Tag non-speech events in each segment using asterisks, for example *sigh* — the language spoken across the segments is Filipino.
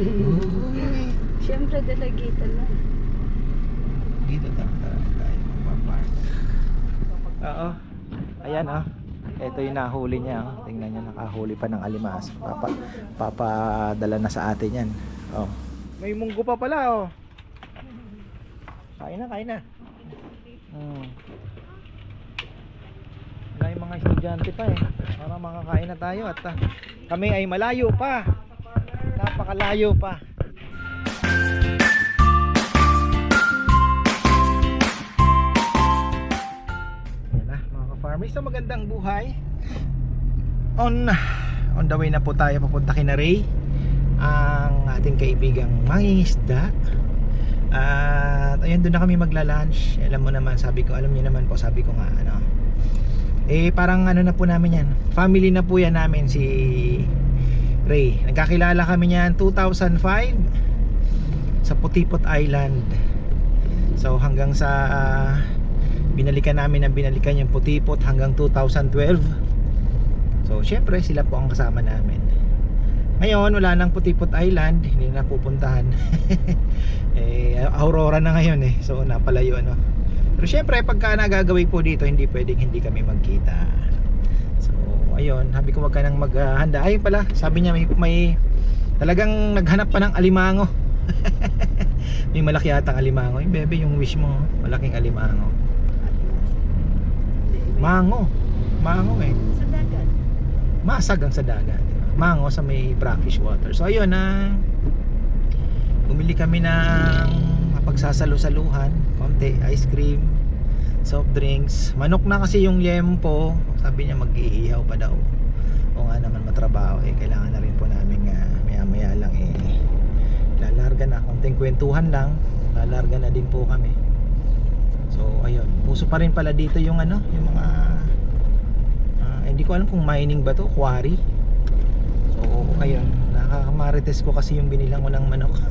*laughs* Siyempre, dalagita na. dito tayo tayo papark. Oo. Ayan oh. Ito yung nahuli niya. Oh. Tingnan niyo nakahuli pa ng alimas. Papa, papadala na sa atin yan. Oh. May munggo pa pala oh. Kain na, kain na. Hmm. Wala yung mga estudyante pa eh. Para makakain na tayo at ah, kami ay malayo pa. Napakalayo pa. Yan na mga ka-farmers. So magandang buhay. On on the way na po tayo papunta kina Ray. Ang ating kaibigang mangingisda. At ayun doon na kami magla-lunch. Alam mo naman, sabi ko, alam niyo naman po, sabi ko nga ano. Eh parang ano na po namin yan. Family na po yan namin si Ray. Nagkakilala kami niyan 2005 sa Putipot Island. So hanggang sa ah, binalikan namin ang binalikan yung Putipot hanggang 2012. So syempre sila po ang kasama namin. Ngayon wala nang Putipot Island, hindi na pupuntahan. *laughs* eh Aurora na ngayon eh. So napalayo ano. Pero syempre pagka nagagawin po dito hindi pwedeng hindi kami magkita. Ayun, sabi ko wag ka nang maghanda. Ay pala, sabi niya may, may talagang naghanap pa ng alimango. *laughs* may malaki yatang alimango. Yung bebe yung wish mo, malaking alimango. Mango. Mango eh. Sa dagat. Masag ang sa dagat. Mango sa may brackish water. So ayun na bumili kami ng pagsasalo-saluhan, konti ice cream, soft drinks. Manok na kasi yung yempo. Sabi niya mag-iihaw pa daw. O nga naman matrabaho. Eh kailangan na rin po namin uh, maya-maya lang eh lalarga na. Konting kwentuhan lang. Lalarga na din po kami. So ayun. Puso pa rin pala dito yung ano yung mga ah, hindi ko alam kung mining ba to quarry. So ayun. Nakakamarites ko kasi yung binilang ko ng manok *laughs*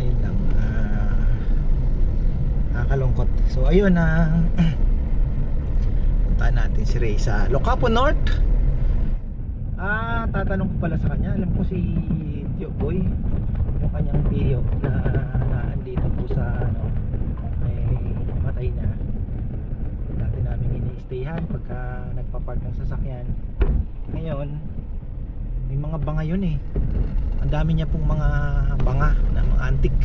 ayun lang ah, nakakalungkot. So ayun na *clears throat* puntahan natin si Ray sa Locapo North. Ah tatanong ko pala sa kanya. Alam ko si Tio Boy yung kanyang tiyo na naandito po sa ano eh matay na. Dati namin ini-stayhan pagka nagpa-park ng sasakyan. Ngayon may mga banga yun eh. Ang dami niya pong mga banga na mga antik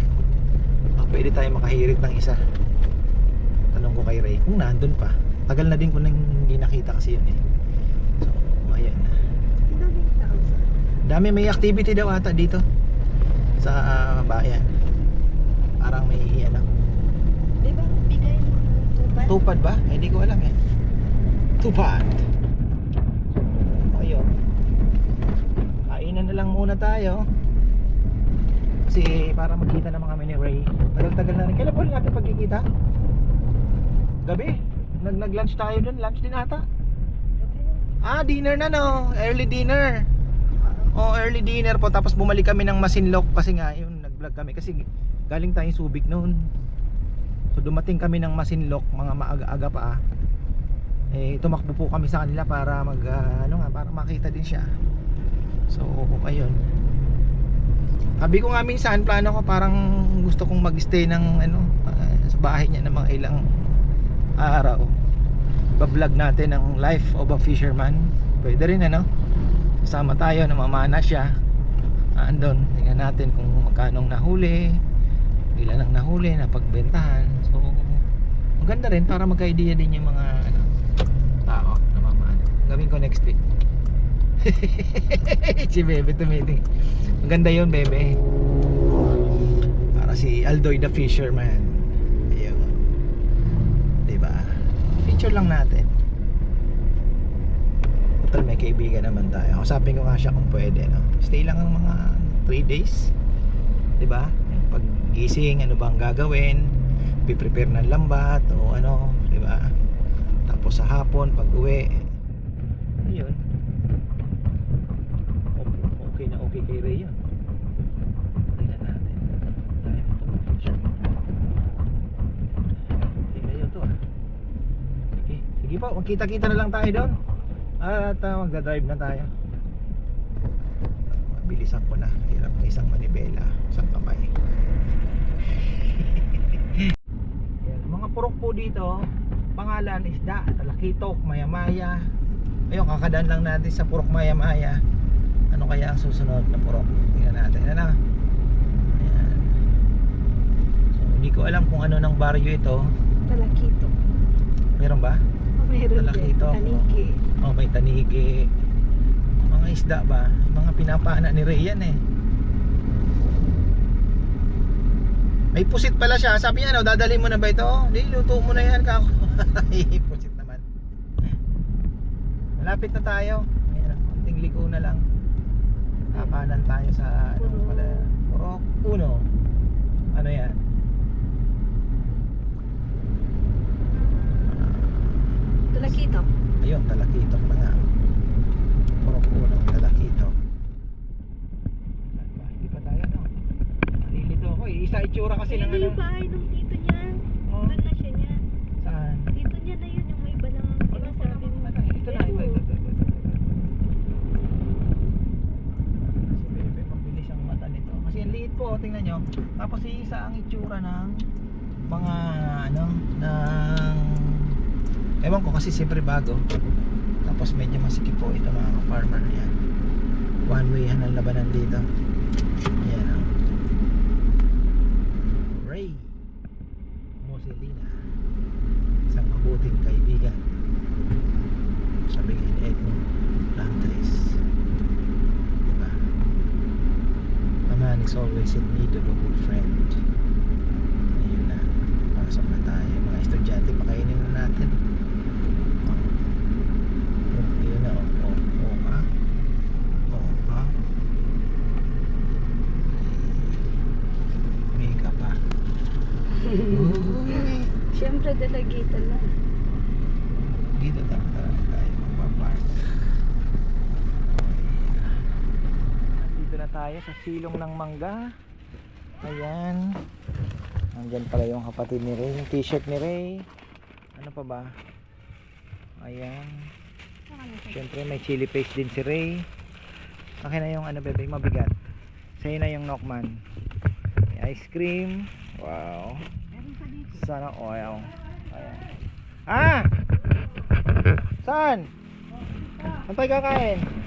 ah, pwede tayo makahirit ng isa. Tanong ko kay Ray kung nandun pa tagal na din ko nang hindi nakita kasi yun eh. So ayan. Dami may activity daw ata dito. Sa ah, bayan. Parang may ano. Di ba? Bigay tupad? tupad ba? Eh, hindi ko alam eh. Tupad. Ayun. Kainan na lang muna tayo kasi para magkita naman kami ni Ray tagal-tagal na rin. Kailan po natin pagkikita? gabi. Nag nag lunch tayo dun. Lunch din ata. Ah dinner na no? Early dinner. Oh early dinner po. Tapos bumalik kami ng Masinloc kasi nga yun nag vlog kami. Kasi galing tayong Subic noon. So dumating kami ng Masinloc mga maaga-aga pa ah. eh tumakbo po kami sa kanila para mag ah, ano nga para makita din siya. So ayun sabi ko nga minsan plano ko parang gusto kong magstay ng ano ah, sa bahay niya ng mga ilang araw. Ba-vlog natin ang life of a fisherman. Pwede rin ano? Kasama tayo namamana siya. Andon tingnan natin kung magkano ang nahuli ilan ang nahuli napagbentahan. So maganda rin para magka-idea din yung mga ano, tao namamana gawin ko next week *laughs* si Bebe tumiting maganda yun Bebe. Para si Aldoy the Fisherman. Ayun. Diba? Feature lang natin. Total may kaibigan naman tayo. Usapin ko nga siya kung pwede no? stay lang ng mga 3 days. Diba? Pag gising ano bang gagawin? Piprepare ng lambat o ano diba? Tapos sa hapon pag uwi yun okay, okay na okay kay Ray yun tingnan natin of a fisherman okay kayo to ah sige, sige po magkita-kita na lang tayo doon at uh, magdadrive na tayo Bilisan ko na. Hirap ng isang manibela. Isang kamay. *laughs* Mga purok po dito, pangalan isda, talakitok, maya-maya. Ayun, kakadaan lang natin sa purok maya-maya. Ano kaya ang susunod na purok? Tingnan natin. Ano? Ayan. So, hindi ko alam kung ano ng baryo ito. Talakito. Meron ba? Oh, meron Talakito. din. Taniki. Oh, may tanigi. Mga isda ba? Mga pinapana ni Ray yan eh. May pusit pala siya. Sabi niya, no, dadalhin mo na ba ito? Hindi, luto mo na yan. Kako. *laughs* Pusit naman. Malapit na tayo. Konting liko na lang. Kakanan tayo sa ano pala. Purok Uno. Ano yan? Talakito. Ayun, talakitok na nga. Purok uno, talakitok. Hindi pa tayo, no? Nalilito ako eh. Isa itsura kasi ng Ito ano. yung bahay ng tingnan nyo. Tapos yung isa ang itsura ng mga ano, ng ewan ko kasi siyempre bago. Tapos medyo masikip po ito mga farmer yan. One way yan ang labanan dito. Ayan oh. in need of a good friend. Tayo sa silong ng mangga. Ayan. Nandyan pala yung kapatid ni Ray. Yung t-shirt ni Ray. Ano pa ba? Ayan. Siyempre may chili paste din si Ray. Akin na yung ano bebe, mabigat. Sa'yo na yung Knockman. May ice cream. Wow. Sana oil. Ayan. Ah! Saan? Saan tayo kakain?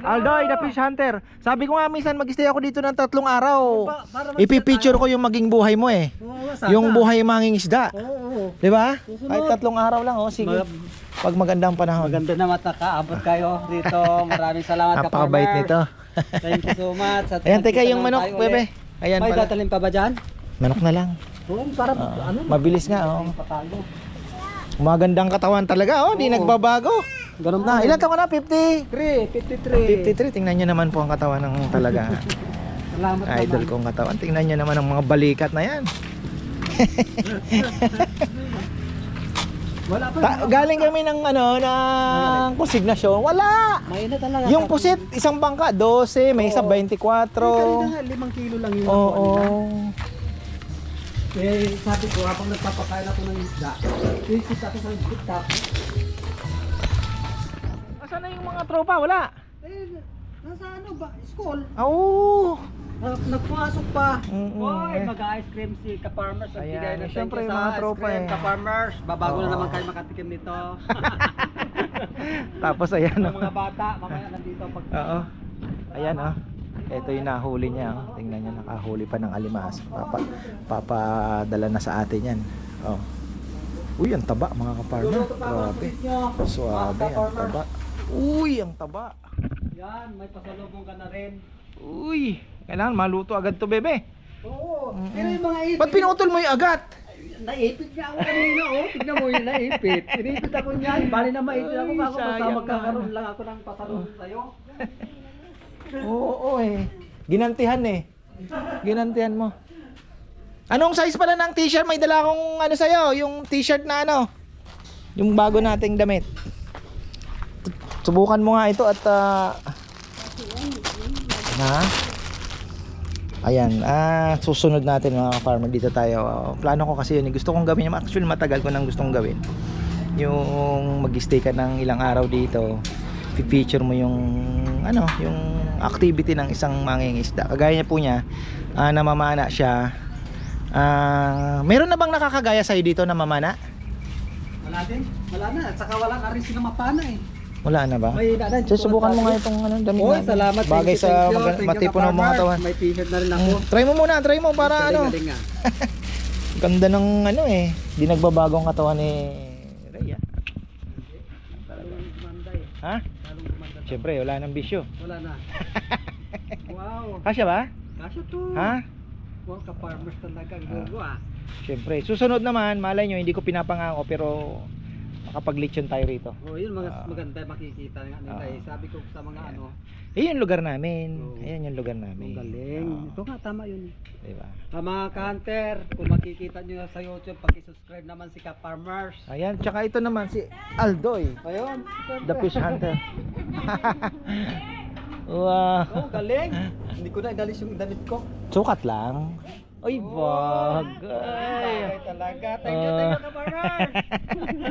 Aldoy, the fish hunter. Sabi ko nga minsan mag-stay ako dito ng tatlong araw. Ipipicture ko yung maging buhay mo eh. Yung buhay manging isda. Oo. Di ba? Susunod. Kahit tatlong araw lang oh, sige. Mag- Pag magandang panahon. Maganda na matakaabot kayo dito. Maraming salamat ka Napakabait nito. *laughs* Thank you so much. At Ayan, teka yung naman manok, tayo bebe. Ayan May pala. datalin pa ba dyan? Manok na lang. Oo, para Ah, ano? mabilis nga oh. Pa. Magandang katawan talaga oh, di Oo. nagbabago. Ganun Na, pa. ilan taon ka na? 50? 3, 53. 53. Tingnan nyo naman po ang katawan ng talaga. *laughs* Salamat Idol naman. kong katawan. Tingnan nyo naman ang mga balikat na yan. *laughs* Wala pa. Ta- galing kami ng ano, ng konsignasyon. Wala! Mainit talaga. Yung pusit, isang bangka, 12, may isa Oo. 24. Kanina nga, 5 kilo lang yung Oo. nakuha nila. Eh, sabi ko, habang nagpapakain ako ng isda, isip ako sa TikTok. Mga tropa? Wala. Eh, nasa ano ba? School. Oo. Nag nagpumasok pa. Mm-mm. Hoy, mag-ice cream si Ka-Farmers. Ayan, Ayan, eh, syempre, yung mga tropa eh. Ka-Farmers. Babago Oo. na naman kayo makatikim nito. *laughs* Tapos ayan Ang oh. mga bata, mamaya nandito pag... Oo. Ayan oh. Ito yung nahuli niya oh. Tingnan niyo nakahuli pa ng alimas. Papa papadala na sa atin yan. Oh. Uy, ang taba mga ka-farmer. Grabe. Suwabe, ang taba. Uy, ang taba. Yan, may pasalubong ka na rin. Uy, kailangan maluto agad to, bebe. Oo, Mm-mm. pero yung mga ipit. Ba't pinutol mo yung agat? Naipit nga ako kanina, oh. Tignan mo yung naipit. Pinipit ako niyan. Bali na maipit ako. Ako basta magkakaroon lang ako ng pasalubong sa'yo. *laughs* Oo, oo eh. Ginantihan eh. Ginantihan mo. Anong size pala ng t-shirt? May dala akong ano sa'yo, yung t-shirt na ano. Yung bago nating damit. Subukan mo nga ito at ah, na Ayan, ah, susunod natin mga farmer dito tayo. Plano ko kasi yun, eh. gusto kong gawin, yun. actually matagal ko nang gustong gawin. Yung mag-stay ka ng ilang araw dito, feature mo yung ano, yung activity ng isang mangingisda. Kagaya niya po niya, ah, namamana siya. Ah, meron na bang nakakagaya sa'yo dito na mamana? Wala din. Wala na. At saka wala na rin sila mapana eh. Wala na ba? May na So, subukan mo nga itong ano, damit Oy, natin. salamat. Bagay sa mag- matipon ng mga katawan. May t-shirt na rin ako. Mm, try mo muna, try mo para ano. *laughs* Ganda ng ano eh. Di nagbabagong katawan ni Rhea. Ha? Siyempre, wala nang bisyo. Wala na. *laughs* wow. Kasya ba? Kasya to. Ha? Wow, ka-farmers talaga. Ang Ah. gogo ah. Siyempre. Susunod naman, malay nyo, hindi ko pinapangako pero makapag-lechon tayo rito. Oh, yun mga Ah. maganda makikita nga nila Ah. eh. Sabi ko sa mga Ayan. ano, Eh, yung lugar namin. Oo. Ayan yung lugar ang namin. galing. Oo. Ito nga tama yun. Diba? Ah, mga ka-hunter, kung makikita nyo sa YouTube, paki-subscribe naman si Ka-Farmers. Ayan, tsaka ito naman si Aldoy, Ayun, the fish hunter. *laughs* wow. Oh, galing. Hindi ko na inalis yung damit ko. Sukat lang. Ay, bagay. Bagay talaga. Thank you, thank you, Ka-Farmers.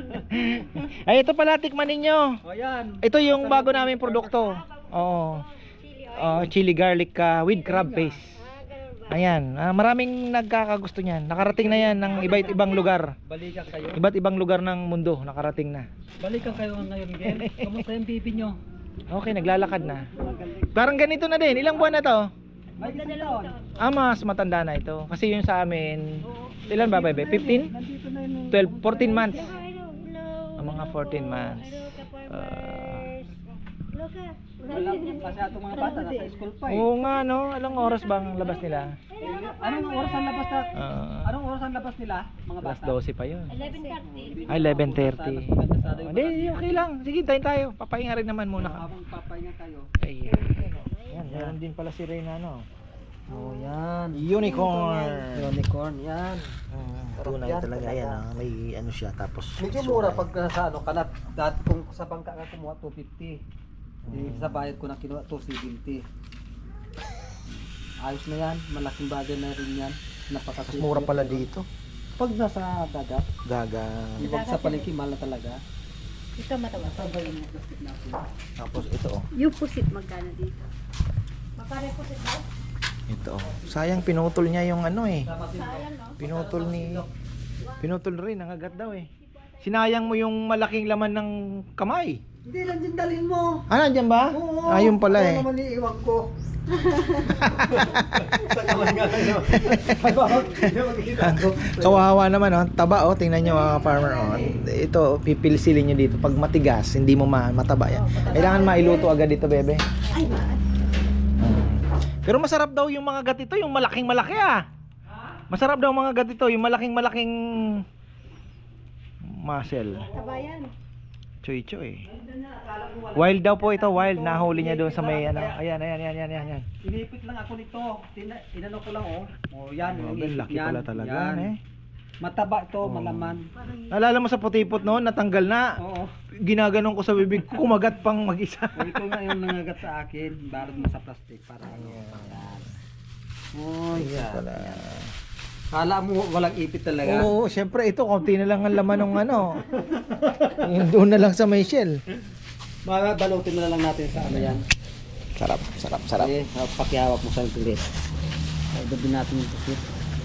*laughs* Ay, ito pala, tikman ninyo. O yan. Ito yung bago namin produkto. Oo. Oh, chili garlic ka with crab paste. Ayan, ah, maraming nagkakagusto niyan. Nakarating na yan ng iba't ibang lugar. Balikan kayo. Iba't ibang lugar ng mundo nakarating na. Balikan kayo ngayon, Gen. Kamusta yung bibi nyo? Okay, naglalakad na. Parang ganito na din. Ilang buwan na to? Ah, mas matanda na ito. Kasi yung sa amin, ilan ba, bebe? 15? Nandito na yun. 12, 14 months. Ang mga 14 months. Ah. Wala kasi atong mga bata nasa school pa eh. Oo nga, no? Anong oras bang labas nila? Anong oras ang labas na? Ah, Anong oras ang labas nila, mga alas bata? 12 pa yun. 11.30. Ay, 11.30. Maganda sana yung Hindi, okay lang. Sige, tayo tayo. Papahinga rin naman muna ka. Habang papahinga kayo. Ay, yan. Meron din pala si Reyna, no? Oh, yan. Unicorn. Unicorn, yan. tunay yan, talaga talaga. yan. ah. May ano siya, tapos... Medyo mura pag uh, sa ano kalat. Dati kung sa bangka ka kumuha 250. Eh, sa bayad ko na kinuha 270. Ayos na yan. Malaking bagay na rin yan. Napaka Mas mura pala dito. Pag nasa dagat, Gaga. ibang sa palengke, mahal na talaga. Ito matawa. Sabay natin. Tapos ito, oh. Yung pusit magkano dito? Ito, oh. Sayang pinutol niya yung ano eh. Pinutol ni... Pinutol rin, nangagat daw eh. Sinayang mo yung malaking laman ng kamay. Hindi lang din dalhin mo. Ah, nandyan ba? Oo. Ah, yun pala eh. Ano naman iiwan ko. *laughs* Kawawa naman oh. Taba oh, tingnan nyo mga farmer oh. Ito, pipilisilin nyo dito. Pag matigas, hindi mo ma mataba yan. Kailangan mailuto agad dito, bebe. Ay, ba? Pero masarap daw yung mga gatito, yung malaking malaki ah. Masarap daw mga gatito, yung malaking malaking muscle. Kabayan. Choy choy. Wild daw po ito, wild. Nahuli niya doon sa may ano. Ayan, ayan, ayan, ayan, ayan. Inipit lang ako nito. Tina, inano ko lang oh. Oh, yan. Grabe, laki yan. pala talaga Yan. eh. Mataba ito, Oh. malaman. Naalala mo sa putipot noon, natanggal na. Oo. Ginaganon ko sa bibig ko, kumagat pang mag-isa. *laughs* Ito nga yung nangagat sa akin. Balot mo sa plastic para ano. Yan. Oh, Ayan yan. pala. Kala mo walang ipit talaga. Oo, syempre ito, konti na lang ang laman ng ano. Doon na lang sa may shell. Mga balutin na lang natin sa ano yan. Sarap, sarap, sarap. Eh, uh, pakihawak mo sa tulis. Ay, dabi natin yung tulis. Ilagay ko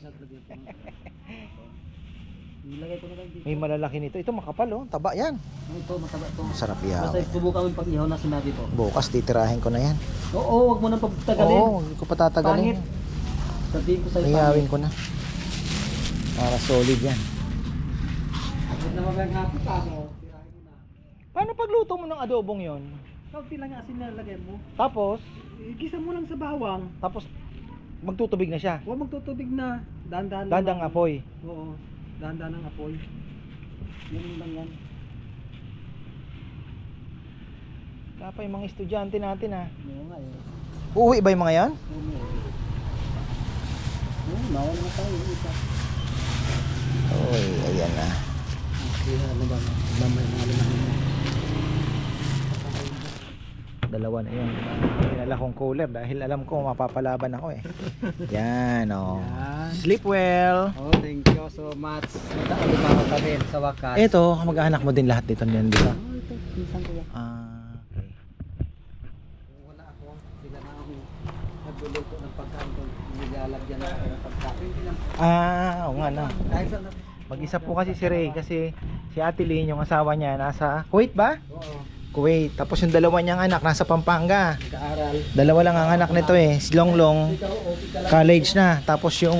na lang dito. May malalaki nito. Ito makapal oh, taba yan. Ano Ito, mataba. Masarap Basta yan. subukan mo yung pag-ihaw na sinabi ko. Bukas titirahin ko na yan. Oo, wag mo nang pagtagalin. Oo, hindi ko patatagalin. Pangit. Sabihin ko sa'yo Iyawin ko na. Para solid yan. Pagod na hapon ka mo. Tirahin mo na. Paano pagluto mo ng adobong yon? Kaunti lang yung asin na lagay mo. Tapos, Igisa mo lang sa bawang. tapos magtutubig na siya. Huwag magtutubig na. Dahan-dahan lang. Dandang apoy. Oo. Dahan-dahan ang apoy. Yan lang yan. Kaya pa yung mga estudyante natin ha. Oo nga eh. Uuwi ba yung mga yan? Eh. Oo, bawal na tayo. Isa. Uy, ayan na. Kaya ano ba? Lamay mga lamay mo dalawa na yun. Pinala kong cooler dahil alam ko mapapalaban ako eh. *laughs* Yan oh. Yan. sleep well. Oh thank you so much. Mataulo pa ako kami sa wakas. Ito mag-anak mo din lahat dito niyan di ba? Oh, ito pinsan ah wala ako. Sila na ako nagluluto ng pagkain kung nilalagyan na ako ng pagkain. Ah oo nga na mag-isa po kasi si Ray kasi si Ate Lynn yung asawa niya nasa Kuwait ba? oo. Kuwait. Tapos yung dalawa niyang anak, nasa Pampanga. Nag-aaral. Dalawa lang ang anak nito eh. Si Longlong, college na. Tapos yung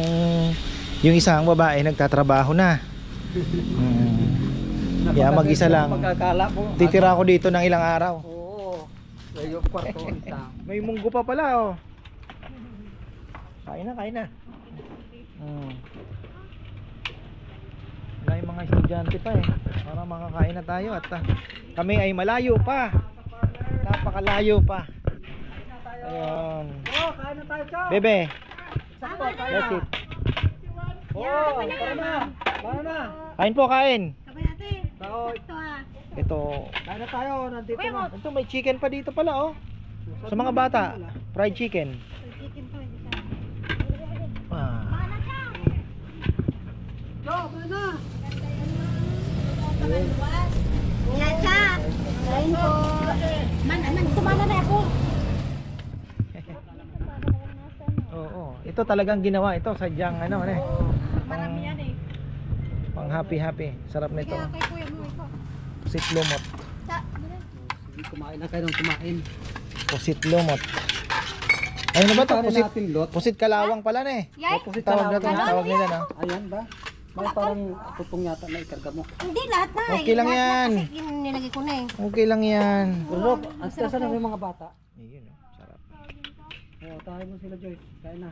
yung isang babae, nagtatrabaho na. Hmm. Kaya mag-isa lang. Titira ako dito ng ilang araw. Oo. May munggo pa pala oh. Kain na, kain na. Hmm. Wala yung mga estudyante pa eh. Para makakain na tayo at ah, kami ay malayo pa. Napakalayo pa. Ayun. Oo, kain na tayo, Chow. Bebe, that's na. it. Oo, tara na. Tara na. Kain po, kain. Ito ah. Ito. kain na tayo. Nandito na. Ito may chicken pa dito pala oh. Sa mga bata, fried chicken. Kain na. Yacha. Kain po. Man, na ako. Oo, ito talagang ginawa ito sadyang ano ano eh. Marami yan eh. Pang happy happy. Sarap nito. Kaya kay kuya mo ito. Pusit lumot. Kumain na kayo ng kumain. Pusit lumot. Ano ba to? Kain Pusit, pusit kalawang pala na eh. Yay? Opposite Tawag na kalawang. tawag nila. Ayan ba? May parang tutong yata na ikarga mo. Hindi lahat na eh. Okay lang Lahat na yan. Kasi nilagay ko na eh. Okay lang yan. Pero, ang stress na yung mga bata. Ayun oh, sarap. Oo, tayo mo sila Joy. Kain na.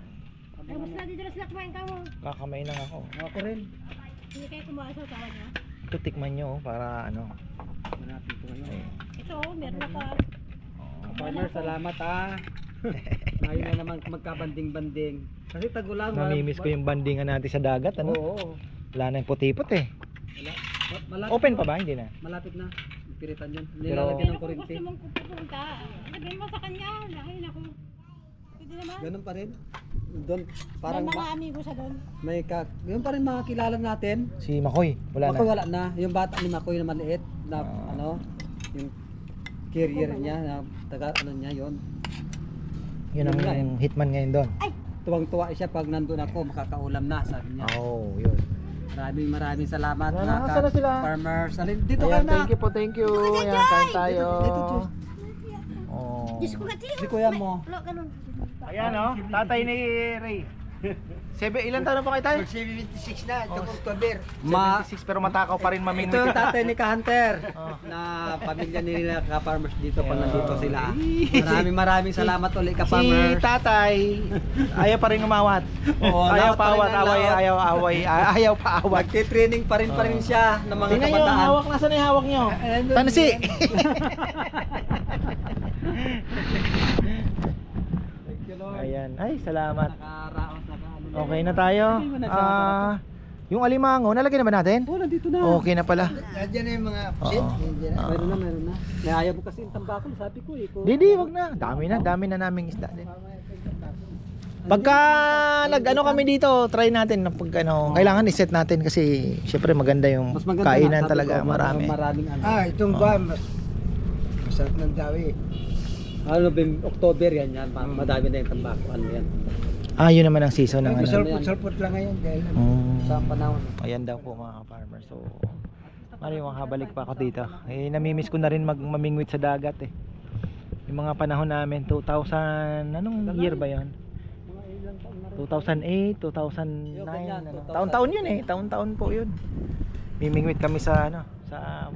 Ay, mas na dito na sila kumain ka mo. Kakamay lang ako. Ako rin. Hindi kayo kumuha sa tawa niya. Ito tikman nyo oh, para ano. Manapin ko ngayon. Ito, meron na pa. Farmer, salamat ah. *laughs* Ngayon na naman magkabanding-banding. Kasi tagulang. namimiss ko yung bandingan natin sa dagat ano. Oo. Wala na yung puti-put eh. Wala. Malapit Open pa ba? Hindi na. Malapit na. Piritan yun. Nilalagyan ng Pero kung kurinti. gusto mong pupunta, sabihin mo sa kanya, lahayin ako. Pwede naman. Ganun pa rin. Doon, parang May mga ma- amigo sa doon. may ka... Ganun pa rin mga kilala natin. Si Makoy, wala Makoy na. wala na. Yung bata ni Makoy na maliit. Na Ah. ano. Yung carrier niya. Na taga ano niya yon Yun ang Yun nga eh. hitman ngayon doon. Tuwang-tuwa siya pag nandun ako. Makakaulam na sabi niya. Oh, yun. Maraming maraming salamat Wala, mga nasaan na sila? farmers. Alin, dito Ayan, ka na. thank you po, thank you. Ayan, kain tayo. Dito, dito, Diyos. Oh. Diyos ko nga Si kuya mo. Lo, ganun. Ayan oh, tatay ni Ray. Sebe, ilan taon na po kayo tayo? 76 na, ito October. Ma 76 pero matakaw pa rin ito mamingwit yung tatay ni Ka-Hunter *laughs* Oh. na pamilya nila ka-farmers dito Yeah. nandito sila. *laughs* Maraming maraming salamat ulit Si ka-farmers. tatay, ayaw pa rin umawat. Oo, ayaw pa pa awat, away, ayaw away, *laughs* ayaw pa awat. Magti-training pa rin pa rin siya ng mga Tingnan kabataan. hawak, nasan na yung hawak nyo? Ayun, Tansi! Ayan, ay salamat. Nakaraos Okay na tayo. Hindi Ah, yung alimango, nalagyan na ba natin? Oh, nandito na. Okay na pala. Nandiyan na yung mga pusit. Oo. Nandiyan na. Ah. Meron na, meron na. May ayaw mo kasi yung tambakol, sabi ko eh. Kung- Didi, wag na. Dami na, dami na naming isda din. Pagka nag-ano kami dito, try natin na pag ano, kailangan i-set natin kasi syempre maganda yung Mas maganda kainan na, talaga, ko, marami. Maraming ano. Ah, itong Oo. buwan, mas masarap ng dawi. Ano, October yan yan. Ma- Madami na yung tambako. Ano yan? Ah, yun naman ang season ng ano. Masalpot-salpot lang ngayon dahil Mm. Sa panahon. Ayan daw po mga farmer. So, yung makabalik pa ako dito. Eh, namimiss ko na rin mag mamingwit sa dagat eh. Yung mga panahon namin, 2000, anong year ba rin. 2008, 2009, Yung ganyan, ano. 2000. Taon-taon yun eh, taon-taon po yun. Mimingwit kami sa ano, sa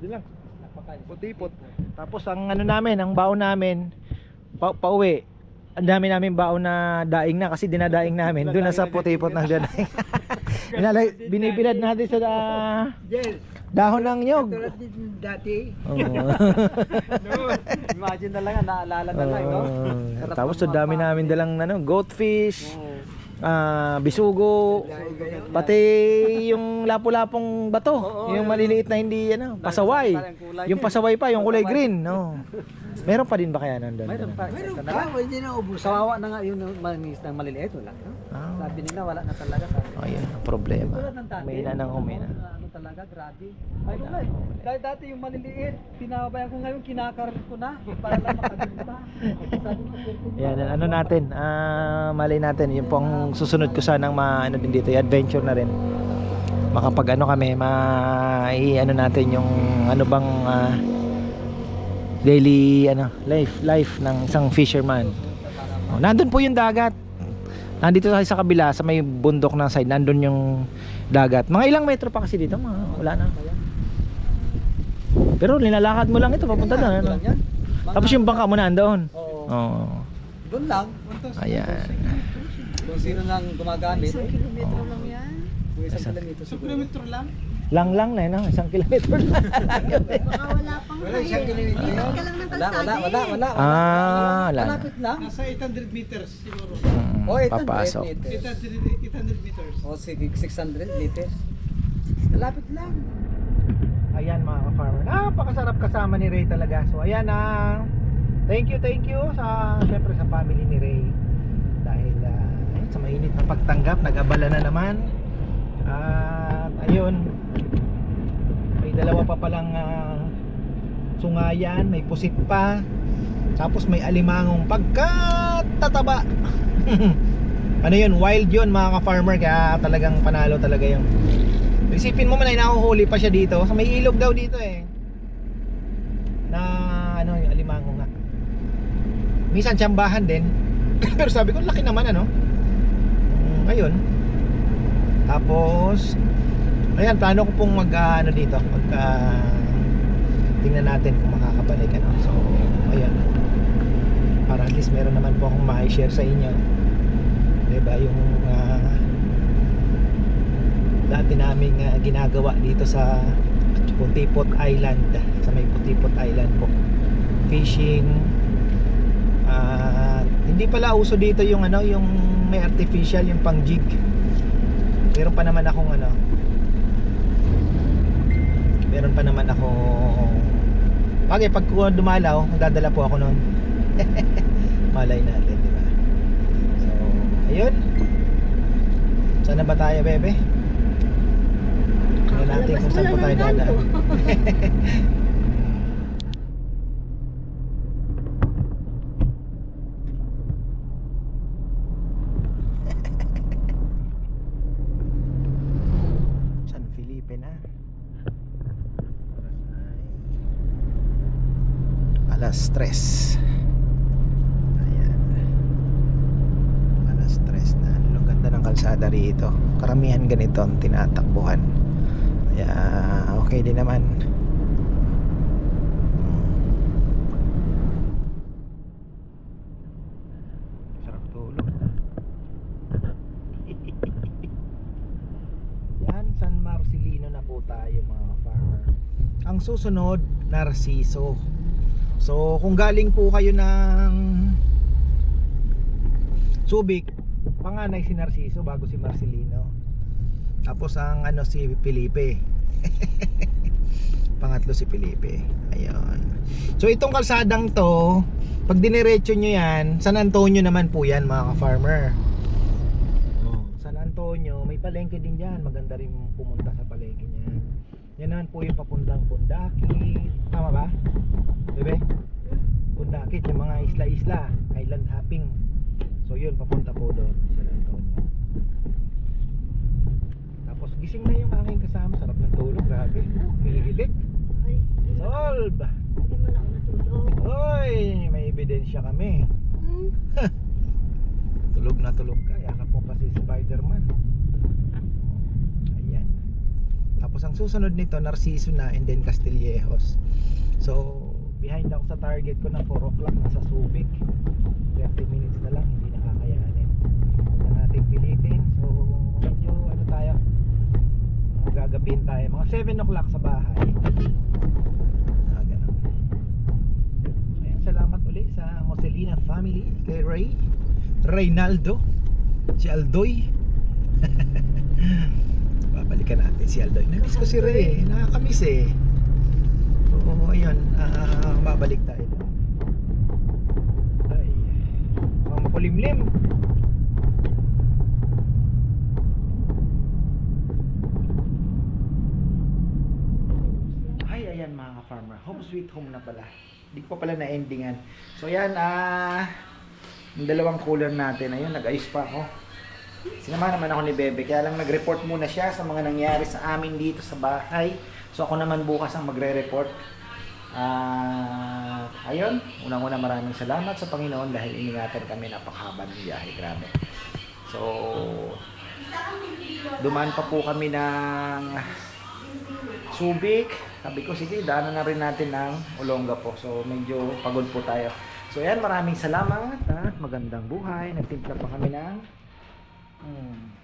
Di lang, putipot. Tapos ang ano namin, ang baon namin, pa pauwi. Ang dami namin baon na daing na kasi dinadaing namin. Doon na sa putipot ng dadaing. Inalay, binibilad natin sa da- dahon ng nyog. tulad din dati. Oo. *laughs* Imagine na lang, naalala na lang, no? Sarap Tapos ng so mga dami pangit. namin dalang ano, goldfish, Oo. ah, bisugo, pati yung lapu-lapong bato, Oo, yung yun. maliliit na hindi ano, pasaway. Parang kulay Yung yun. pasaway pa, yung kulay green, no. *laughs* Meron pa din ba kaya nandun? Mayroon pa. Meron Sa- pa, hindi na ubusan. Kawawa na nga yun ng mangis ng maliliit. Wala. no? Ah, Sabi nila wala na talaga. Sabi. oh, yun ang problema. Tulad ng dati. Umina nang umina. Ano, ano talaga, grabe. Ay, wala eh. Dahil dati yung maliliit, pinabayan ko ngayon, kinakaroon ko na para lang makabinta. Sabi ko, "Sir, Yan, ano natin, ah, malay natin, yung pong susunod ko sanang ma, ano din dito, adventure na rin. Makapag ano kami, ma, i, ano natin yung, ano bang, ah, daily, ano, life, life ng isang fisherman. Oh, nandun po yung dagat. Nandito tayo sa kabila, sa may bundok ng side, nandun yung dagat. Mga ilang metro pa kasi dito, mga, wala na. Pero linalakad mo lang ito, papunta doon. Ano? Tapos yung bangka mo nandoon. Oo. Oo. Doon lang. Ayan. Kung sino nang gumagamit. Isang kilometro lang yan. Kung isang kilometro siguro. lang? Lang lang na yun, ah, isang kilometro lang. Baka wala pang Wala, isang kilometro Lipat yan. ka lang ng Wala, kalsada wala, wala, eh. wala. ah, wala. na. Malapit lang. Nasa 800 meters siguro. Mm, Oh, 800 papasok. meters. 800, 800 meters. O, sige, 600 liters. Malapit lang. Ayan mga ka-farmer. Napakasarap kasama ni Ray talaga. So ayan na. thank you, thank you sa syempre sa family ni Ray. Dahil ah, ayun, sa mainit na pagtanggap, nag-abala na naman. At ayun, may dalawa pa palang ah, sungayan, may pusit pa. Tapos may alimangong pagkatataba. *laughs* ano yun, wild yun mga ka-farmer kaya talagang panalo talaga yung Isipin mo man ay nahuhuli pa siya dito. Sa may ilog daw dito eh. Na ano yung alimango nga. Minsan tsambahan din. *coughs* Pero sabi ko laki naman ano. Mm, Ayun. Tapos ayan plano ko pong mag ah, ano dito, mag ah, tingnan natin kung makakabalik ano. So ayan. Para at least meron naman po akong ma-share sa inyo. 'Di ba yung ah, dati naming ah, ginagawa dito sa Putipot Island sa may Putipot Island po fishing at hindi pala uso dito yung ano yung may artificial yung pang jig meron pa naman akong ano meron pa naman ako. Bagay pag dumalaw dadala po ako noon *laughs* malay natin di ba? So ayun. Sana ba tayo bebe? Tingnan natin kung saan po tayo dadaan. *laughs* San Felipe na. 3. Ayan. Alas 3 na. Ang ganda ng kalsada rito. Karamihan ganito ang tinatakbuhan. Kaya okay din naman. Sarap tulog. *laughs* Yan, San Marcelino na po tayo mga farmer. Ang susunod, Narciso. So, kung galing po kayo ng Subic, panganay si Narciso bago si Marcelino. Tapos ang ano si Felipe. *laughs* Pangatlo si Felipe. Ayun. So itong kalsadang to, pag diniretso nyo yan, San Antonio naman po yan mga ka-farmer. Oh, San Antonio, may palengke din dyan. Maganda rin pumunta sa palengke niyan. Yan naman po yung papuntang Pundakit. Tama ba? Bebe? Pundakit, yung mga isla-isla. Island hopping. So yun, papunta po doon. San Antonio. Tapos gising na yung aking kasama. Sarap ng tulog. Grabe. Umihilik. Ay, Solve! Hindi man ako natulog. Hoy! May ebidensya kami. Hmm. *laughs* Tulog na tulog ka. Yakap mo pa si Spider-Man. Tapos ang susunod nito, Narciso na and then Castillejos. So, behind ako sa target ko na 4 o'clock nasa Subic. 30 minutes na lang, hindi nakakayanin. Na natin pilitin. So, medyo ano tayo, gagabihin tayo. Mga 7 o'clock sa bahay. Ah, salamat uli sa Moselina family kay Ray. Reynaldo si Aldoy *laughs* balikan natin si Aldoy. Namiss ko si Ray, eh. nakakamiss eh. So, ayun, uh, babalik tayo. Ay, makulimlim. Ay, ayan mga farmer. home sweet home na pala. Hindi pa pala na-endingan. So, ayan, ah, uh, yung dalawang cooler natin. Ayun, nag-ayos pa ako. Oh Sinama naman ako ni Bebe, kaya lang nag-report muna siya sa mga nangyari sa amin dito sa bahay. So ako naman bukas ang magre-report. Ah, ayun, unang-una maraming salamat sa Panginoon dahil iningatan kami napakahaba ng biyahe, grabe. So, dumaan pa po kami ng Subic. Sabi ko, sige, daanan na rin natin ng Olonga po. So, medyo pagod po tayo. So, ayan, maraming salamat at magandang buhay. Nagtimpla pa kami ng mm,